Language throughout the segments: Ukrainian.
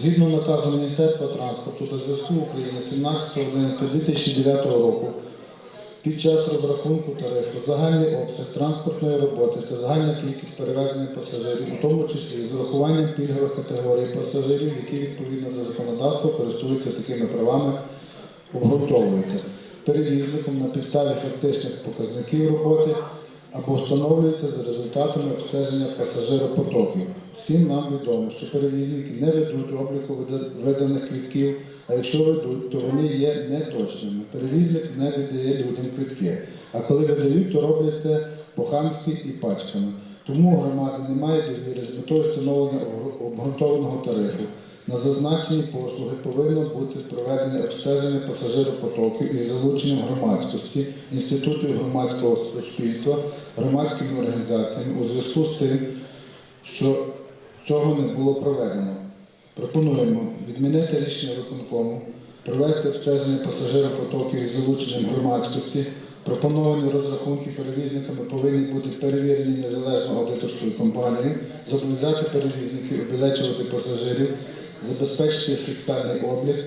Згідно наказу Міністерства транспорту та зв'язку України 17.11.2009 року під час розрахунку тарифу загальний обсяг транспортної роботи та загальна кількість перевезених пасажирів, у тому числі з урахуванням пільгових категорій пасажирів, які відповідно до законодавства користуються такими правами, обґрунтовується перевізником на підставі фактичних показників роботи або встановлюється за результатами обстеження пасажиропотоків. Всім нам відомо, що перевізники не ведуть обліку виданих квитків, а якщо ведуть, то вони є неточними. Перевізник не видає людям квитки. А коли видають, то роблять це по-хамськи і пачками. Тому громада не має довіри з метою встановлення обґрунтованого тарифу. На зазначені послуги повинно бути проведене обстеження пасажиропотоків із залученням громадськості, інститутів громадського суспільства, громадськими організаціями у зв'язку з тим, що цього не було проведено. Пропонуємо відмінити рішення виконкому, провести обстеження пасажиропотоків із залученням громадськості. Пропоновані розрахунки перевізниками повинні бути перевірені незалежно аудиторською компанією, зобов'язати перевізників обілечувати пасажирів, забезпечити фіксальний облік,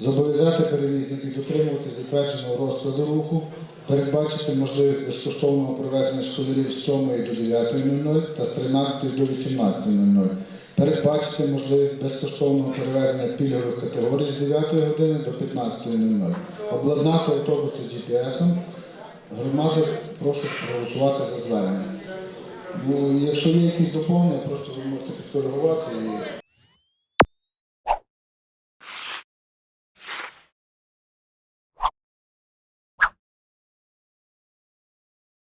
зобов'язати перевізників дотримувати затвердженого розкладу руху, передбачити можливість безкоштовного провезення школярів з 7 до 9.00 та з 13 до 18.00. Передбачити можливість безкоштовного перевезення пільгових категорій з 9 години до 15.00. Обладнати автобуси GPS-ом. Громади прошу проголосувати за звернення. Ну, якщо є якісь доповнення, просто ви можете підкоригувати